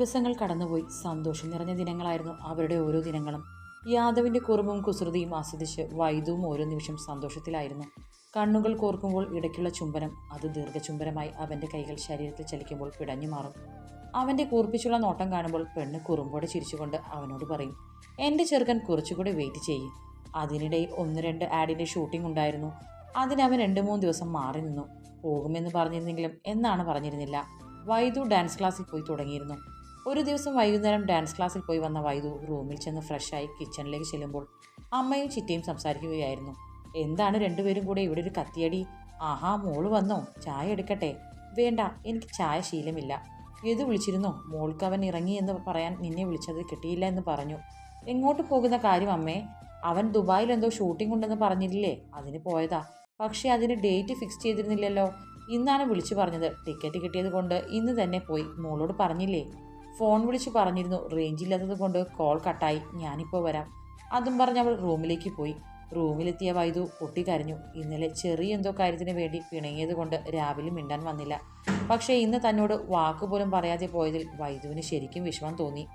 ദിവസങ്ങൾ കടന്നുപോയി. സന്തോഷം നിറഞ്ഞ ദിനങ്ങളായിരുന്നു അവരുടെ ഓരോ ദിനങ്ങളും. യാദവിന്റെ കുറുമ്പും കുസൃതിയും ആസ്വദിച്ച് വൈദ്യവും ഓരോ നിമിഷം സന്തോഷത്തിലായിരുന്നു. കണ്ണുകൾ കോർക്കുമ്പോൾ ഇടയ്ക്കുള്ള ചുംബനം അത് ദീർഘചുംബനമായി അവന്റെ കൈകൾ ശരീരത്തിൽ ചലിക്കുമ്പോൾ പിടഞ്ഞു മാറും. അവന്റെ കൂർപ്പിച്ചുള്ള നോട്ടം കാണുമ്പോൾ പെണ്ണ് കുറുമ്പോടെ ചിരിച്ചുകൊണ്ട് അവനോട് പറയും എന്റെ ചെറുക്കൻ കുറച്ചുകൂടെ വെയിറ്റ് ചെയ്യും. അതിനിടയിൽ ഒന്ന് രണ്ട് ആഡിന്റെ ഷൂട്ടിംഗ് ഉണ്ടായിരുന്നു. അതിനവൻ രണ്ട് മൂന്ന് ദിവസം മാറി നിന്നു. പോകുമെന്ന് പറഞ്ഞിരുന്നെങ്കിലും എന്നാണ് പറഞ്ഞിരുന്നില്ല. വൈദു ഡാൻസ് ക്ലാസ്സിൽ പോയി തുടങ്ങിയിരുന്നു. ഒരു ദിവസം വൈകുന്നേരം ഡാൻസ് ക്ലാസ്സിൽ പോയി വന്ന വൈദു റൂമിൽ ചെന്ന് ഫ്രഷായി കിച്ചണിലേക്ക് ചെല്ലുമ്പോൾ അമ്മയും ചിറ്റയും സംസാരിക്കുകയായിരുന്നു. എന്താണ് രണ്ടുപേരും കൂടെ ഇവിടെ ഒരു കത്തിയടി? ആഹാ മോൾ വന്നോ? ചായ എടുക്കട്ടെ. വേണ്ട എനിക്ക് ചായ ശീലമില്ല. ഏത് വിളിച്ചിരുന്നോ? മോൾക്ക് അവൻ ഇറങ്ങി എന്ന് പറയാൻ നിന്നെ വിളിച്ചത് കിട്ടിയില്ല എന്ന് പറഞ്ഞു. എങ്ങോട്ട് പോകുന്ന കാര്യം അമ്മേ? അവൻ ദുബായിൽ എന്തോ ഷൂട്ടിംഗ് ഉണ്ടെന്ന് പറഞ്ഞില്ലേ? അതിന് പോയതാ. പക്ഷേ അതിന് ഡേറ്റ് ഫിക്സ് ചെയ്തിരുന്നില്ലല്ലോ. ഇന്നാണ് വിളിച്ചു പറഞ്ഞത്. ടിക്കറ്റ് കിട്ടിയത് കൊണ്ട് ഇന്ന് തന്നെ പോയി. മോളോട് പറഞ്ഞില്ലേ? ഫോൺ വിളിച്ച് പറഞ്ഞിരുന്നു റേഞ്ച് ഇല്ലാത്തത് കൊണ്ട് കോൾ കട്ടായി ഞാനിപ്പോൾ വരാം. അതും പറഞ്ഞ് അവൾ റൂമിലേക്ക് പോയി. റൂമിലെത്തിയ വൈദു പൊട്ടിക്കരഞ്ഞു ഇന്നലെ ചെറിയ എന്തോ കാര്യത്തിന് വേണ്ടി പിണങ്ങിയത് കൊണ്ട് രാവിലെ മിണ്ടാൻ വന്നില്ല. പക്ഷേ ഇന്ന് തന്നോട് വാക്കുപോലും പറയാതെ പോയതിൽ വൈദുവിന് ശരിക്കും വിഷമം തോന്നി.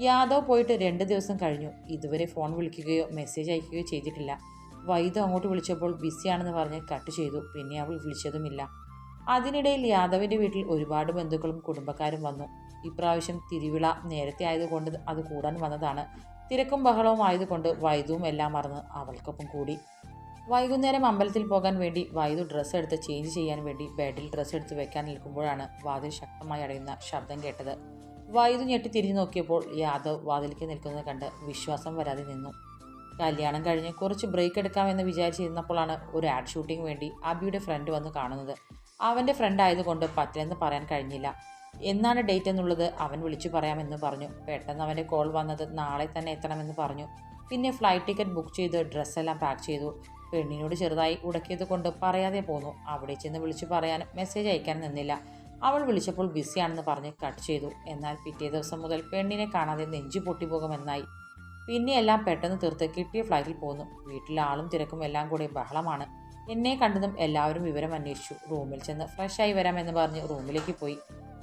യാദവ് പോയിട്ട് രണ്ട് ദിവസം കഴിഞ്ഞു. ഇതുവരെ ഫോൺ വിളിക്കുകയോ മെസ്സേജ് അയക്കുകയോ ചെയ്തിട്ടില്ല. വൈദു അങ്ങോട്ട് വിളിച്ചപ്പോൾ ബിസിയാണെന്ന് പറഞ്ഞ് കട്ട് ചെയ്തു. പിന്നെ അവൾ വിളിച്ചതുമില്ല. അതിനിടയിൽ യാദവിന്റെ വീട്ടിൽ ഒരുപാട് ബന്ധുക്കളും കുടുംബക്കാരും വന്നു. ഇപ്രാവശ്യം തിരുവിള നേരത്തെ ആയതുകൊണ്ട് അത് കൂടാൻ വന്നതാണ്. തിരക്കും ബഹളവും ആയതുകൊണ്ട് വൈദുവും എല്ലാം മറന്ന് അവൾക്കൊപ്പം കൂടി. വൈകുന്നേരം അമ്പലത്തിൽ പോകാൻ വേണ്ടി വൈദു ഡ്രസ്സ് എടുത്ത് ചേഞ്ച് ചെയ്യാൻ വേണ്ടി ബെഡിൽ ഡ്രസ്സ് എടുത്ത് വെക്കാൻ നിൽക്കുമ്പോഴാണ് വാതിൽ ശക്തമായി അടയുന്ന ശബ്ദം കേട്ടത്. വൈദു ഞെട്ടി തിരിഞ്ഞു നോക്കിയപ്പോൾ യാദവ് വാതിലേക്ക് നിൽക്കുന്നത് കണ്ട് വിശ്വാസം വരാതെ നിന്നു. കല്യാണം കഴിഞ്ഞ് കുറച്ച് ബ്രേക്ക് എടുക്കാമെന്ന് വിചാരിച്ചിരുന്നപ്പോഴാണ് ഒരു ആഡ് ഷൂട്ടിംഗ് വേണ്ടി അബിയുടെ ഫ്രണ്ട് വന്ന് കാണുന്നത്. അവന്റെ ഫ്രണ്ട് ആയതുകൊണ്ട് പറ്റില്ലെന്ന് പറയാൻ കഴിഞ്ഞില്ല. എന്നാണ് ഡേറ്റ് എന്നുള്ളത് അവൻ വിളിച്ചു പറയാമെന്ന് പറഞ്ഞു. പെട്ടെന്ന് അവന്റെ കോൾ വന്നത് നാളെ തന്നെ എത്തണമെന്ന് പറഞ്ഞു. പിന്നെ ഫ്ലൈറ്റ് ടിക്കറ്റ് ബുക്ക് ചെയ്ത് ഡ്രസ്സെല്ലാം പാക്ക് ചെയ്തു. പെണ്ണിനോട് ചെറുതായി ഉടക്കിയത് കൊണ്ട് പറയാതെ പോന്നു. അവിടെ ചെന്ന് വിളിച്ചു പറയാൻ മെസ്സേജ് അയക്കാൻ നിന്നില്ല. അവൾ വിളിച്ചപ്പോൾ ബിസിയാണെന്ന് പറഞ്ഞ് കട്ട് ചെയ്തു. എന്നാൽ പിറ്റേ ദിവസം മുതൽ പെണ്ണിനെ കാണാതെ നെഞ്ചു പൊട്ടിപ്പോകുമെന്നായി. പിന്നെ എല്ലാം പെട്ടെന്ന് തീർത്ത് കിട്ടിയ ഫ്ലൈറ്റിൽ പോന്നു. വീട്ടിലെ ആളും തിരക്കും എല്ലാം കൂടി ബഹളമാണ്. എന്നെ കണ്ടതും എല്ലാവരും വിവരം അന്വേഷിച്ചു. റൂമിൽ ചെന്ന് ഫ്രഷായി വരാമെന്ന് പറഞ്ഞ് റൂമിലേക്ക് പോയി.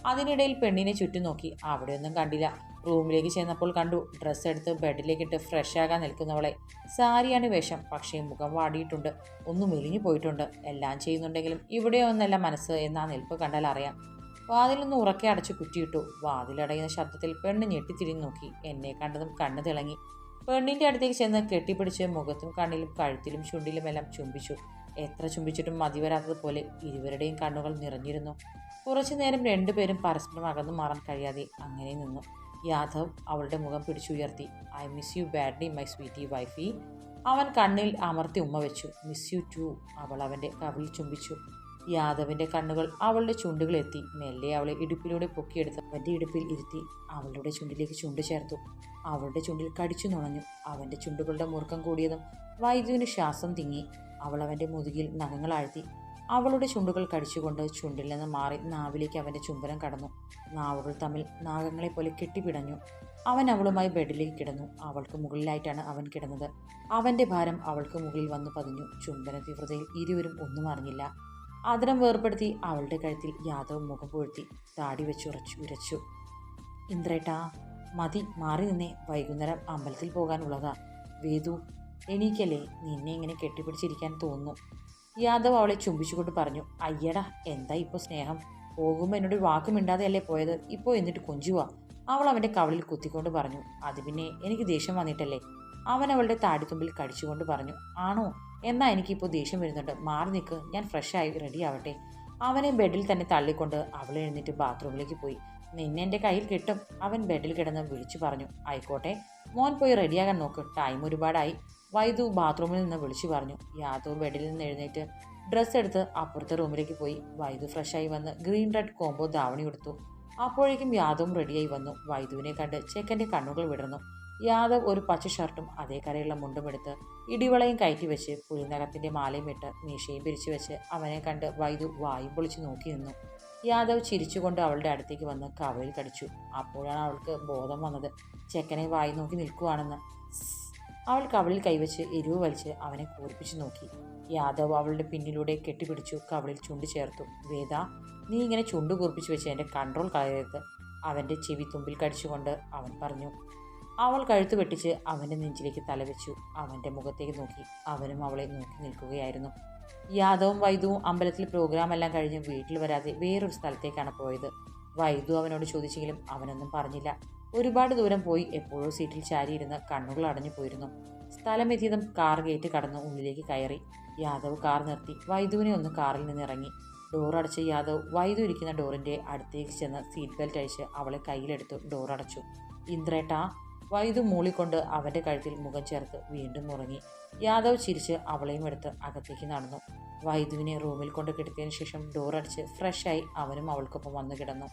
അതിനിടയിൽ പെണ്ണിനെ ചുറ്റും നോക്കി. അവിടെയൊന്നും കണ്ടില്ല. റൂമിലേക്ക് ചെന്നപ്പോൾ കണ്ടു. ഡ്രസ്സ് എടുത്ത് ബെഡിലേക്കിട്ട് ഫ്രഷ് ആകാൻ നിൽക്കുന്നവളെ. സാരിയാണ് വേഷം. പക്ഷേ മുഖം വാടിയിട്ടുണ്ട്. ഒന്ന് മെലിഞ്ഞു പോയിട്ടുണ്ട്. എല്ലാം ചെയ്യുന്നുണ്ടെങ്കിലും ഇവിടെ ഒന്നല്ല മനസ്സ് എന്നാ നിൽപ്പ് കണ്ടാൽ അറിയാം. വാതിലൊന്ന് ഉറക്കെ അടച്ച് കുറ്റിയിട്ടു. വാതിലടയുന്ന ശബ്ദത്തിൽ പെണ്ണ് ഞെട്ടിത്തിരിഞ്ഞു നോക്കി. എന്നെ കണ്ടതും കണ്ണ് തിളങ്ങി. പെണ്ണിന്റെ അടുത്തേക്ക് ചെന്ന് കെട്ടിപ്പിടിച്ച് മുഖത്തും കണ്ണിലും കഴുത്തിലും ചുണ്ടിലുമെല്ലാം ചുംബിച്ചു. എത്ര ചുംബിച്ചിട്ടും മതിവരാത്തതുപോലെ ഇരുവരുടെയും കണ്ണുകൾ നിറഞ്ഞിരുന്നു. കുറച്ചു നേരം രണ്ടുപേരും പരസ്പരം അകന്നു മാറാൻ കഴിയാതെ അങ്ങനെ നിന്നു. യാദവ് അവളുടെ മുഖം പിടിച്ചുയർത്തി. I miss you badly my sweetie wifey. അവൻ കണ്ണിൽ അമർത്തി ഉമ്മ വെച്ചു. മിസ് യു ടു അവൾ അവന്റെ കവിളിൽ ചുംബിച്ചു. യാദവിന്റെ കണ്ണുകൾ അവളുടെ ചുണ്ടുകളെത്തി മെല്ലെ അവളെ ഇടുപ്പിലൂടെ പൊക്കിയെടുത്ത് അവന്റെ ഇടുപ്പിൽ ഇരുത്തി അവളുടെ ചുണ്ടിലേക്ക് ചുണ്ട് ചേർത്തു. അവളുടെ ചുണ്ടിൽ കടിച്ചു നുണഞ്ഞു. അവന്റെ ചുണ്ടുകളുടെ മുറുക്കം കൂടിയതും വൈദ്യുവിന് ശ്വാസം തിങ്ങി. അവൾ അവന്റെ മുതുകിൽ നഖങ്ങൾ ആഴ്ത്തി അവളുടെ ചുണ്ടുകൾ കടിച്ചുകൊണ്ട് ചുണ്ടിൽ നിന്ന് മാറി നാവിലേക്ക് അവന്റെ ചുംബനം കടന്നു. നാവുകൾ തമ്മിൽ നാഗങ്ങളെ പോലെ കെട്ടിപ്പിടഞ്ഞു. അവൻ അവളുമായി ബെഡിലേക്ക് കിടന്നു. അവൾക്ക് മുകളിലായിട്ടാണ് അവൻ കിടന്നത്. അവന്റെ ഭാരം അവൾക്ക് മുകളിൽ വന്നു പതിഞ്ഞു. ചുംബന തീവ്രതയിൽ ഇരുവരും ഒന്നും അറിഞ്ഞില്ല. ആദരം വേർപ്പെടുത്തി അവളുടെ കഴുത്തിൽ യാദവ് മുഖം പൂഴ്ത്തി താടി വെച്ചുറച്ചു ഉരച്ചു. ഇന്ദ്രേട്ടാ മതി മാറി നിന്നേ. വൈകുന്നേരം അമ്പലത്തിൽ പോകാനുള്ളതാ. വേദു എണീക്കല്ലേ? നിന്നെ ഇങ്ങനെ കെട്ടിപ്പിടിച്ചിരിക്കാൻ തോന്നുന്നു. യാദവ് അവളെ ചുംബിച്ചുകൊണ്ട് പറഞ്ഞു അയ്യടാ എന്താ ഇപ്പോൾ സ്നേഹം? പോകുമ്പോൾ എന്നോട് വാക്ക് മിണ്ടാതെയല്ലേ പോയത്? ഇപ്പോൾ എന്നിട്ട് കൊഞ്ചുവാ അവൾ അവന്റെ കവളിൽ കുത്തിക്കൊണ്ട് പറഞ്ഞു അത് പിന്നെ എനിക്ക് ദേഷ്യം വന്നിട്ടല്ലേ? അവൻ അവളുടെ താടിത്തുമ്പിൽ കടിച്ചുകൊണ്ട് പറഞ്ഞു ആണോ? എന്നാ എനിക്കിപ്പോൾ ദേഷ്യം വരുന്നുണ്ട്. മാറി നിൽക്ക് ഞാൻ ഫ്രഷായി റെഡി ആവട്ടെ. അവനെ ബെഡിൽ തന്നെ തള്ളിക്കൊണ്ട് അവൾ എഴുന്നേറ്റ് ബാത്റൂമിലേക്ക് പോയി. നിന്നെ എന്റെ കയ്യിൽ കിട്ടും. അവൻ ബെഡിൽ കിടന്ന് വിളിച്ചു പറഞ്ഞു ആയിക്കോട്ടെ. മോൻ പോയി റെഡിയാകാൻ നോക്ക്. ടൈം ഒരുപാടായി. വൈദു ബാത്റൂമിൽ നിന്ന് വിളിച്ചു പറഞ്ഞു. യാദവ് ബെഡിൽ നിന്ന് എഴുന്നേറ്റ് ഡ്രസ്സ് എടുത്ത് അപ്പുറത്തെ റൂമിലേക്ക് പോയി. വൈദു ഫ്രഷായി വന്ന് ഗ്രീൻ റെഡ് കോംബോ ധാവണി കൊടുത്തു അപ്പോഴേക്കും യാദവും റെഡിയായി വന്നു. വൈദുവിനെ കണ്ട് ചെക്കന്റെ കണ്ണുകൾ വിടർന്നു. യാദവ് ഒരു പച്ച ഷർട്ടും അതേ കരയുള്ള മുണ്ടും എടുത്ത് ഇടിവളയും കയറ്റി വെച്ച് പുലിനകത്തിന്റെ മാലയും ഇട്ട് മീശയും പിരിച്ചു വെച്ച് അവനെ കണ്ട് വൈദു വായും പൊളിച്ച് നോക്കി നിന്നു. യാദവ് ചിരിച്ചുകൊണ്ട് അവളുടെ അടുത്തേക്ക് വന്ന് കവളിൽ കടിച്ചു. അപ്പോഴാണ് അവൾക്ക് ബോധം വന്നത്. ചെക്കനെ വായി നോക്കി നിൽക്കുവാണെന്ന്. അവൾ കവളിൽ കൈവച്ച് എരിവ് വലിച്ച് അവനെ കൂർപ്പിച്ചു നോക്കി. യാദവ് അവളുടെ പിന്നിലൂടെ കെട്ടിപ്പിടിച്ചു കവളിൽ ചുണ്ട് ചേർത്തു. വേദ നീ ഇങ്ങനെ ചുണ്ട് കൂർപ്പിച്ചു വെച്ച് എന്റെ കൺട്രോൾ കളയരുത് അവന്റെ ചെവി തുമ്പിൽ കടിച്ചുകൊണ്ട് അവൻ പറഞ്ഞു. അവൾ കഴുത്ത് വെട്ടിച്ച് അവന്റെ നെഞ്ചിലേക്ക് തലവെച്ചു അവന്റെ മുഖത്തേക്ക് നോക്കി. അവനും അവളെ നോക്കി നിൽക്കുകയായിരുന്നു. യാദവും വൈദുവും അമ്പലത്തിൽ പ്രോഗ്രാം എല്ലാം കഴിഞ്ഞ് വീട്ടിൽ വരാതെ വേറൊരു സ്ഥലത്തേക്കാണ് പോയത്. വൈദു അവനോട് ചോദിച്ചെങ്കിലും അവനൊന്നും പറഞ്ഞില്ല. ഒരുപാട് ദൂരം പോയി എപ്പോഴോ സീറ്റിൽ ചാരിയിരുന്ന് കണ്ണുകൾ അടഞ്ഞു പോയിരുന്നു. സ്ഥലമെത്തിയതും കാർ ഗേറ്റ് കടന്ന് ഉള്ളിലേക്ക് കയറി. യാദവ് കാർ നിർത്തി. വൈദുവിനെ ഒന്ന് കാറിൽ നിന്ന് ഇറങ്ങി. ഡോർ യാദവ് വൈദു ഇരിക്കുന്ന ഡോറിന്റെ അടുത്തേക്ക് ചെന്ന് സീറ്റ് ബെൽറ്റ് അഴിച്ച് അവളെ കയ്യിലെടുത്ത് ഡോർ അടച്ചു. ഇന്ദ്രേട്ടാ വൈദു മൂളിക്കൊണ്ട് അവന്റെ കഴുത്തിൽ മുഖം ചേർത്ത് വീണ്ടും ഉറങ്ങി. യാദവ് ചിരിച്ച് അവളെയും എടുത്ത് അകത്തേക്ക് നടന്നു. വൈദുവിനെ റൂമിൽ കൊണ്ട് കിടത്തിയതിനു ശേഷം ഡോർ അടിച്ച് ഫ്രഷായി അവനും അവൾക്കൊപ്പം വന്നു കിടന്നു.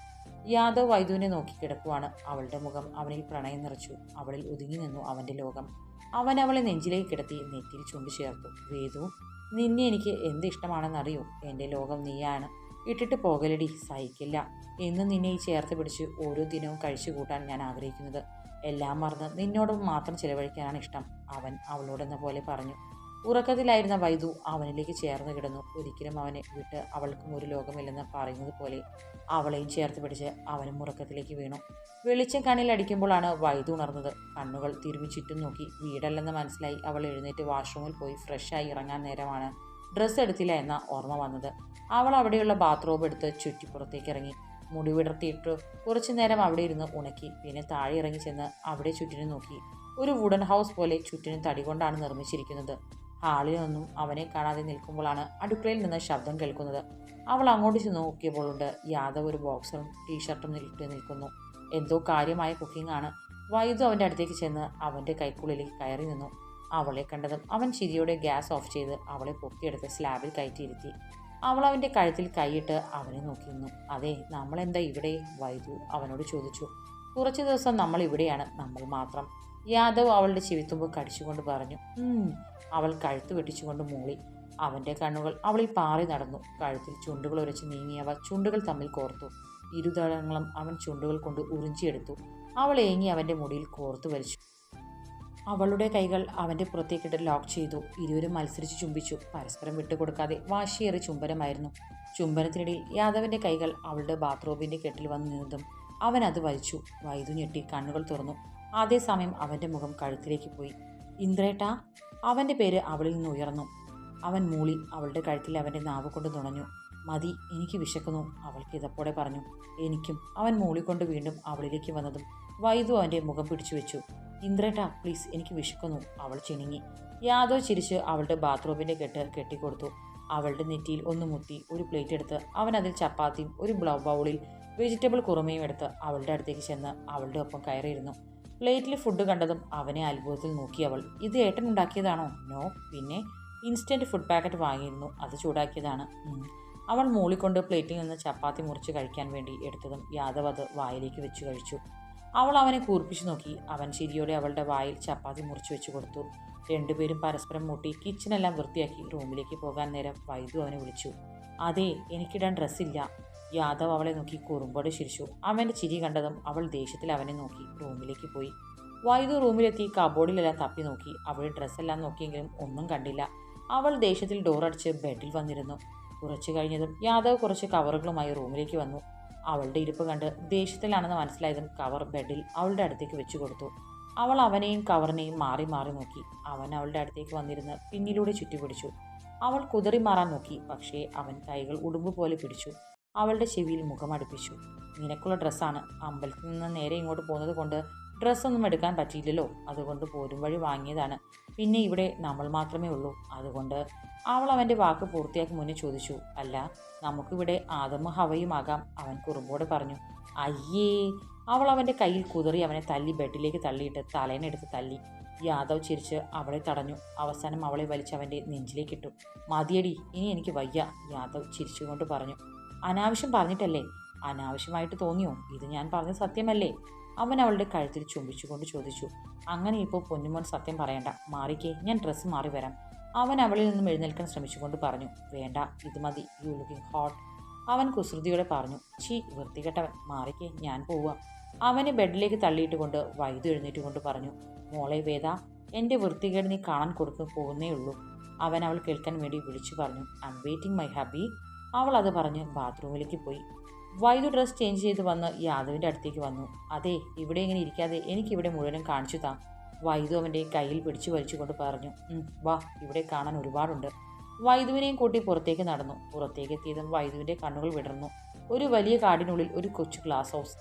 യാദവ് വൈദുവിനെ നോക്കി കിടക്കുവാണ് അവളുടെ മുഖം അവനിൽ പ്രണയം നിറച്ചു. അവളിൽ ഒതുങ്ങി നിന്നു അവന്റെ ലോകം. അവൻ അവളെ നെഞ്ചിലേക്ക് കിടത്തി നെറ്റിയിൽ ചുണ്ടു ചേർത്തു വേദു നിന്നെ എനിക്ക് എന്ത് ഇഷ്ടമാണെന്നറിയൂ എന്റെ ലോകം നീയാണ്. ഇട്ടിട്ട് പോകലടി സഹിക്കില്ല. എന്നും നിന്നെ ഈ ചേർത്ത് പിടിച്ച് ഓരോ ദിനവും കഴിച്ചു കൂട്ടാൻ ഞാൻ ആഗ്രഹിക്കുന്നത്. എല്ലാം മറന്ന് നിന്നോട് മാത്രം ചിലവഴിക്കാനാണ് ഇഷ്ടം അവൻ അവളോടെന്ന പോലെ പറഞ്ഞു. ഉറക്കത്തിലായിരുന്ന വൈദു അവനിലേക്ക് ചേർന്ന് കിടന്നു. ഒരിക്കലും അവനെ വിട്ട് അവൾക്കും ഒരു ലോകമില്ലെന്ന് പറയുന്നത് പോലെ അവളെയും ചേർത്ത് പിടിച്ച് അവനും ഉറക്കത്തിലേക്ക് വീണു. വെളിച്ചം കണ്ണിലടിക്കുമ്പോഴാണ് വൈദു ഉണർന്നത്. കണ്ണുകൾ തിരുമി ചുറ്റും നോക്കി. വീടല്ലെന്ന് മനസ്സിലായി അവൾ എഴുന്നേറ്റ് വാഷ്റൂമിൽ പോയി ഫ്രഷായി ഇറങ്ങാൻ നേരമാണ് ഡ്രസ്സ് എടുത്തില്ല എന്ന ഓർമ്മ വന്നത്. അവൾ അവിടെയുള്ള ബാത്റൂം എടുത്ത് ചുറ്റിപ്പുറത്തേക്ക് ഇറങ്ങി. മുടി വിടർത്തിയിട്ട് കുറച്ചു നേരം അവിടെ ഇരുന്ന് ഉണക്കി. പിന്നെ താഴെ ഇറങ്ങി ചെന്ന് അവിടെ ചുറ്റിനും നോക്കി. ഒരു വുഡൻ ഹൗസ് പോലെ ചുറ്റിനും തടി കൊണ്ടാണ് നിർമ്മിച്ചിരിക്കുന്നത്. ഹാളിൽ നിന്നും അവനെ കാണാതെ നിൽക്കുമ്പോഴാണ് അടുക്കളയിൽ നിന്ന് ശബ്ദം കേൾക്കുന്നത്. അവൾ അങ്ങോട്ട് ചെന്ന് നോക്കിയപ്പോഴുണ്ട് യാദവ് ഒരു ബോക്സറും ടീഷർട്ടും ഇട്ട് നിൽക്കുന്നു. എന്തോ കാര്യമായ കുക്കിംഗ് ആണ്. വൈദ്യു അവന്റെ അടുത്തേക്ക് ചെന്ന് അവന്റെ കൈക്കുള്ളിലേക്ക് കയറി നിന്നു. അവളെ കണ്ടതും അവൻ ചിരിയോടെ ഗ്യാസ് ഓഫ് ചെയ്ത് അവളെ പൊക്കിയെടുത്ത് സ്ലാബിൽ കയറ്റിയിരുത്തി. അവൾ അവന്റെ കഴുത്തിൽ കൈയിട്ട് അവനെ നോക്കി നിന്നു. അതെ നമ്മളെന്താ ഇവിടെ? വൈദ്യു അവനോട് ചോദിച്ചു. കുറച്ച് ദിവസം നമ്മൾ ഇവിടെയാണ്. നമ്മൾ മാത്രം. യാദവ് അവളുടെ ചെവിത്തുമ്പ് കടിച്ചുകൊണ്ട് പറഞ്ഞു അവൾ കഴുത്ത് വെട്ടിച്ചുകൊണ്ട് മൂളി. അവന്റെ കണ്ണുകൾ അവളിൽ പാറി നടന്നു. കഴുത്തിൽ ചുണ്ടുകൾ ഉരച്ച് നീങ്ങിയവ ചുണ്ടുകൾ തമ്മിൽ കോർത്തു. ഇരുതളങ്ങളും അവൻ ചുണ്ടുകൾ കൊണ്ട് ഉറിഞ്ചിയെടുത്തു. അവൾ ഏങ്ങി അവന്റെ മുടിയിൽ കോർത്തു വലിച്ചു. അവളുടെ കൈകൾ അവന്റെ പുറത്തേക്കിട്ട് ലോക്ക് ചെയ്തു. ഇരുവരും മത്സരിച്ച് ചുംബിച്ചു. പരസ്പരം വിട്ടുകൊടുക്കാതെ വാശിയേറി ചുംബനമായിരുന്നു. ചുംബനത്തിനിടയിൽ യാദവന്റെ കൈകൾ അവളുടെ ബാത്റൂമിന്റെ കെട്ടിൽ വന്ന് നിന്നതും അവൻ അത് വലിച്ചു. വൈദ്യു ഞെട്ടി കണ്ണുകൾ തുറന്നു. അതേസമയം അവന്റെ മുഖം കഴുത്തിലേക്ക് പോയി. ഇന്ദ്രേട്ട അവന്റെ പേര് അവളിൽ നിന്ന് ഉയർന്നു. അവൻ മൂളി അവളുടെ കഴുത്തിൽ അവന്റെ നാവ് കൊണ്ട് നുണഞ്ഞു. മതി എനിക്ക് വിശക്കുന്നു അവൾ കിതപ്പോടെ പറഞ്ഞു. എനിക്കും അവൻ മൂളിക്കൊണ്ട് വീണ്ടും അവളിലേക്ക് വന്നതും വൈദു അവന്റെ മുഖം പിടിച്ചു വെച്ചു. ഇന്ദ്രേട്ട പ്ലീസ് എനിക്ക് വിശക്കുന്നു അവൾ ചിണുങ്ങി. യാദവ് ചിരിച്ച് അവളുടെ ബാത്റൂമിന്റെ കെട്ട് കെട്ടിക്കൊടുത്തു. അവളുടെ നെറ്റിയിൽ ഒന്ന് മുത്തി ഒരു പ്ലേറ്റ് എടുത്ത് അവൻ അതിൽ ചപ്പാത്തിയും ഒരു ബ്ലൗ ബൗളിൽ വെജിറ്റബിൾ കുറുമയും എടുത്ത് അവളുടെ അടുത്തേക്ക് ചെന്ന് അവളുടെ ഒപ്പം കയറിയിരുന്നു. പ്ലേറ്റിൽ ഫുഡ് കണ്ടതും അവനെ അത്ഭുതത്തിൽ നോക്കി അവൾ. ഇത് ഏട്ടൻ ഉണ്ടാക്കിയതാണോ? നോ. പിന്നെ ഇൻസ്റ്റന്റ് ഫുഡ് പാക്കറ്റ് വാങ്ങിയിരുന്നു. അത് ചൂടാക്കിയതാണ്. അവൾ മൂളിക്കൊണ്ട് പ്ലേറ്റിൽ നിന്ന് ചപ്പാത്തി മുറിച്ച് കഴിക്കാൻ വേണ്ടി എടുത്തതും യാദവ് അത് വായിലേക്ക് വെച്ച് കഴിച്ചു. അവൾ അവനെ കൂർപ്പിച്ചു നോക്കി. അവൻ ചിരിയോടെ അവളുടെ വായിൽ ചപ്പാത്തി മുറിച്ച് വെച്ച് കൊടുത്തു. രണ്ടുപേരും പരസ്പരം മുട്ടി കിച്ചണെല്ലാം വൃത്തിയാക്കി റൂമിലേക്ക് പോകാൻ നേരം വൈദ്യു അവനെ വിളിച്ചു. അതെ എനിക്കിടാൻ ഡ്രസ്സില്ല യാദവ് അവളെ നോക്കി കുറുമ്പോടെ ചിരിച്ചു. അവന്റെ ചിരി കണ്ടതും അവൾ ദേഷ്യത്തിൽ അവനെ നോക്കി. റൂമിലേക്ക് പോയി. വൈദു റൂമിലെത്തി കബോർഡിലെല്ലാം തപ്പി നോക്കി. അവൾ ഡ്രസ്സെല്ലാം നോക്കിയെങ്കിലും ഒന്നും കണ്ടില്ല. അവൾ ദേഷ്യത്തിൽ ഡോറടിച്ച് ബെഡിൽ വന്നിരുന്നു. കുറച്ചു കഴിഞ്ഞതും യാദവ് കുറച്ച് കവറുകളുമായി റൂമിലേക്ക് വന്നു. അവളുടെ ഇരിപ്പ് കണ്ട് ദേഷ്യത്തിലാണെന്ന് മനസ്സിലായതും കവർ ബെഡിൽ അവളുടെ അടുത്തേക്ക് വെച്ചു കൊടുത്തു. അവൾ അവനെയും കവറിനെയും മാറി മാറി നോക്കി. അവൻ അവളുടെ അടുത്തേക്ക് വന്നിരുന്ന് പിന്നിലൂടെ ചുറ്റിപ്പിടിച്ചു. അവൾ കുതറി മാറാൻ നോക്കി. പക്ഷേ അവൻ കൈകൾ ഉടുമ്പ് പോലെ പിടിച്ചു. അവളുടെ ചെവിയിൽ മുഖം അടുപ്പിച്ചു. നിനക്കുള്ള ഡ്രസ്സാണ്. അമ്പലത്തിൽ നിന്ന് നേരെ ഇങ്ങോട്ട് പോകുന്നത് കൊണ്ട് ഡ്രസ്സൊന്നും എടുക്കാൻ പറ്റിയില്ലല്ലോ. അതുകൊണ്ട് പോരും വഴി വാങ്ങിയതാണ്. പിന്നെ ഇവിടെ നമ്മൾ മാത്രമേ ഉള്ളൂ. അതുകൊണ്ട് അവൾ അവന്റെ വാക്ക് പൂർത്തിയാക്കി മുന്നേ ചോദിച്ചു. അല്ല നമുക്കിവിടെ ആദമ ഹവയുമാകാം അവൻ കുറുമ്പോടെ പറഞ്ഞു. അയ്യേ അവൾ അവന്റെ കയ്യിൽ കുതറി അവനെ തല്ലി ബെഡിലേക്ക് തള്ളിയിട്ട് തലേനെടുത്ത് തല്ലി. യാദവ് ചിരിച്ച് അവളെ തടഞ്ഞു. അവസാനം അവളെ വലിച്ച് അവന്റെ നെഞ്ചിലേക്കിട്ടു മതിയടി ഇനി എനിക്ക് വയ്യ യാദവ് ചിരിച്ചുകൊണ്ട് പറഞ്ഞു. അനാവശ്യം പറഞ്ഞിട്ടല്ലേ? അനാവശ്യമായിട്ട് തോന്നിയോ? ഇത് ഞാൻ പറഞ്ഞ സത്യമല്ലേ? അവൻ അവളുടെ കഴുത്തിൽ ചുംബിച്ചുകൊണ്ട് ചോദിച്ചു. അങ്ങനെ ഇപ്പോൾ പൊന്നുമോൻ സത്യം പറയണ്ട. മാറിക്കേ ഞാൻ ഡ്രസ്സ് മാറി വരാം. അവൻ അവളിൽ നിന്നും എഴുന്നേൽക്കാൻ ശ്രമിച്ചുകൊണ്ട് പറഞ്ഞു. വേണ്ട ഇത് മതി. യു ലുക്കിംഗ് ഹോട്ട് അവൻ കുസൃതിയോടെ പറഞ്ഞു. ചീ വൃത്തികെട്ടവൻ. മാറിക്കേ ഞാൻ പോവുക. അവനെ ബെഡിലേക്ക് തള്ളിയിട്ട് കൊണ്ട് വൈദ്യു എഴുന്നേറ്റ് കൊണ്ട് പറഞ്ഞു. മോളെ വേദ എന്റെ വൃത്തികേട് നീ കാണാൻ കൊടുത്തു പോകുന്നേ ഉള്ളൂ. അവൻ അവൾ കേൾക്കാൻ വേണ്ടി വിളിച്ചു പറഞ്ഞു. I'm waiting my hubby അവൾ അത് പറഞ്ഞ് ബാത്റൂമിലേക്ക് പോയി. വൈദ്യു ഡ്രസ് ചേഞ്ച് ചെയ്ത് വന്ന് യാദവിന്റെ അടുത്തേക്ക് വന്നു. അതെ ഇവിടെ ഇങ്ങനെ ഇരിക്കാതെ എനിക്കിവിടെ മുഴുവനും കാണിച്ചു താ. വൈദു അവന്റെ കയ്യിൽ പിടിച്ചു വലിച്ചുകൊണ്ട് പറഞ്ഞു. വാ ഇവിടെ കാണാൻ ഒരുപാടുണ്ട്. വൈദ്യുവിനെയും കൂട്ടി പുറത്തേക്ക് നടന്നു. പുറത്തേക്ക് എത്തിയതും വൈദ്യുവിന്റെ കണ്ണുകൾ വിടർന്നു. ഒരു വലിയ കാടിനുള്ളിൽ ഒരു കൊച്ചു ഗ്ലാസ് ഹൗസ്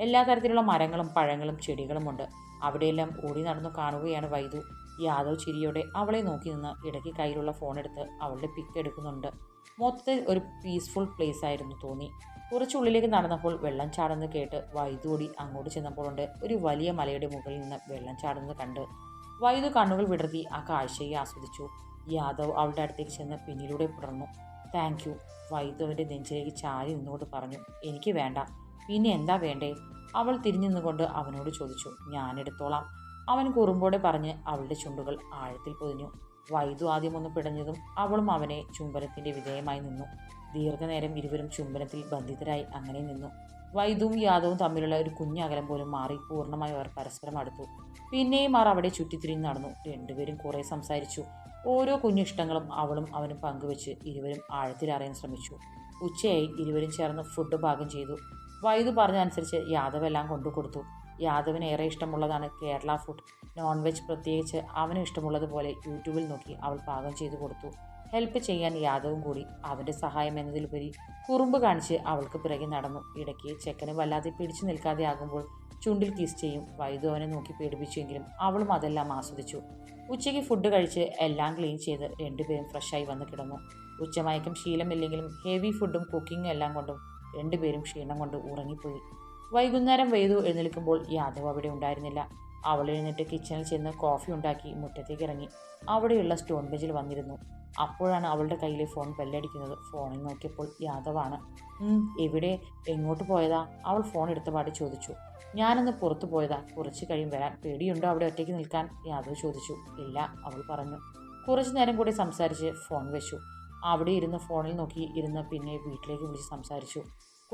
എല്ലാ തരത്തിലുള്ള മരങ്ങളും പഴങ്ങളും ചെടികളുമുണ്ട് അവിടെയെല്ലാം ഓടി നടന്നു കാണുകയാണ് വൈദു. യാദവ് ചിരിയോടെ അവളെ നോക്കി നിന്ന് ഇടയ്ക്ക് കയ്യിലുള്ള ഫോൺ എടുത്ത് അവളുടെ പിക്ക് എടുക്കുന്നുണ്ട്. മൊത്തത്തിൽ ഒരു പീസ്ഫുൾ പ്ലേസ് ആയിരുന്നു തോന്നി. കുറച്ചുള്ളിലേക്ക് നടന്നപ്പോൾ വെള്ളം ചാടുന്നത് കേട്ട് വൈദ്യുടി അങ്ങോട്ട് ചെന്നപ്പോഴുണ്ട് ഒരു വലിയ മലയുടെ മുകളിൽ നിന്ന് വെള്ളം ചാടുന്നത് കണ്ട്. വൈദ്യു കണ്ണുകൾ വിടർത്തി ആ കാഴ്ചയെ ആസ്വദിച്ചു. യാദവ് അവളുടെ അടുത്തേക്ക് ചെന്ന് പിന്നിലൂടെ പുടർന്നു താങ്ക് യു വൈദ്യുവിന്റെ നെഞ്ചിലേക്ക് ചാരി നിന്നുകൊണ്ട് പറഞ്ഞു. എനിക്ക് വേണ്ട. പിന്നെ എന്താ വേണ്ടേ? അവൾ തിരിഞ്ഞു നിന്നുകൊണ്ട് അവനോട് ചോദിച്ചു. ഞാനെടുത്തോളാം. അവൻ കുറുമ്പോടെ പറഞ്ഞ് അവളുടെ ചുണ്ടുകൾ ആഴത്തിൽ പൊതിഞ്ഞു. വൈദു ആദ്യം ഒന്ന് പിടഞ്ഞതും അവളും അവനെ ചുംബനത്തിന്റെ വിധേയമായി നിന്നു. ദീർഘനേരം ഇരുവരും ചുംബനത്തിൽ ബന്ധിതരായി അങ്ങനെ നിന്നു. വൈദുവും യാദവും തമ്മിലുള്ള ഒരു കുഞ്ഞകലം പോലും മാറി പൂർണമായി അവർ പരസ്പരം അടുത്തു. പിന്നെയും അവർ അവിടെ ചുറ്റിത്തിരിഞ്ഞ് നടന്നു. രണ്ടുപേരും കുറേ സംസാരിച്ചു. ഓരോ കുഞ്ഞിഷ്ടങ്ങളും അവളും അവനും പങ്കുവെച്ച് ഇരുവരും ആഴത്തിൽ അറിയാൻ ശ്രമിച്ചു. ഉച്ചയായി ഇരുവരും ചേർന്ന് ഫുഡ് പാകം ചെയ്തു. വൈദു പറഞ്ഞതനുസരിച്ച് യാദവ് എല്ലാം കൊണ്ടു കൊടുത്തു യാദവിന് ഏറെ ഇഷ്ടമുള്ളതാണ് കേരള ഫുഡ് നോൺ വെജ് പ്രത്യേകിച്ച് അവന് ഇഷ്ടമുള്ളതുപോലെ യൂട്യൂബിൽ നോക്കി അവൾ പാകം ചെയ്തു കൊടുത്തു. ഹെൽപ്പ് ചെയ്യാൻ യാദവും കൂടി അവന്റെ സഹായം എന്നതിലുപരി കുറുമ്പ് കാണിച്ച് അവൾക്ക് പിറകെ നടന്നു. ഇടയ്ക്ക് ചെക്കന് വല്ലാതെ പിടിച്ചു നിൽക്കാതെ ആകുമ്പോൾ ചുണ്ടിൽ കിസ് ചെയ്യും. വൈദു അവനെ നോക്കി പേടിപ്പിച്ചുവെങ്കിലും അവളും അതെല്ലാം ആസ്വദിച്ചു. ഉച്ചയ്ക്ക് ഫുഡ് കഴിച്ച് എല്ലാം ക്ലീൻ ചെയ്ത് രണ്ടുപേരും ഫ്രഷായി വന്ന് കിടന്നു. ഉച്ചമയക്കം ശീലമില്ലെങ്കിലും ഹെവി ഫുഡും കുക്കിങ്ങും എല്ലാം കൊണ്ടും രണ്ടുപേരും ക്ഷീണം കൊണ്ട് ഉറങ്ങിപ്പോയി. വൈകുന്നേരം വെയ്തു എഴുന്നേൽക്കുമ്പോൾ യാദവ് അവിടെ ഉണ്ടായിരുന്നില്ല. അവൾ എഴുന്നേറ്റ് കിച്ചണിൽ ചെന്ന് കോഫി ഉണ്ടാക്കി മുറ്റത്തേക്ക് ഇറങ്ങി. അവിടെയുള്ള സ്റ്റോൺ ബെഞ്ചിൽ വന്നിരുന്നു. അപ്പോഴാണ് അവളുടെ കയ്യിലെ ഫോൺ ബെല്ലടിക്കുന്നത് ഫോണിൽ നോക്കിയപ്പോൾ യാദവാണ്. "ഉം, എവിടെ? എങ്ങോട്ട് പോയതാ? അവൾ ഫോൺ എടുത്തപാട് ചോദിച്ചു. ഞാനൊന്ന് പുറത്തു പോയതാ. കുറച്ച് കഴിയും വരാൻ. പേടിയുണ്ടോ അവിടെ ഒറ്റയ്ക്ക് നിൽക്കാൻ? യാദവ് ചോദിച്ചു. ഇല്ല അവൾ പറഞ്ഞു. കുറച്ച് നേരം കൂടി സംസാരിച്ച് ഫോൺ വെച്ചു. അവിടെ ഇരുന്ന് ഫോണിൽ നോക്കി ഇരുന്ന് പിന്നെ വീട്ടിലേക്ക് വിളിച്ച് സംസാരിച്ചു.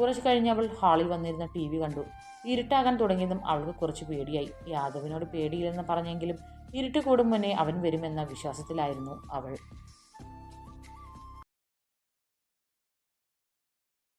കുറച്ച് കഴിഞ്ഞ് അവൾ ഹാളിൽ വന്നിരുന്ന ടി വി കണ്ടു. ഇരുട്ടാകാൻ തുടങ്ങിയതും അവൾക്ക് കുറച്ച് പേടിയായി. യാദവിനോട് പേടിയില്ലെന്ന് പറഞ്ഞെങ്കിലും ഇരുട്ട് കൂടും മുന്നേ അവൻ വരുമെന്ന വിശ്വാസത്തിലായിരുന്നു അവൾ.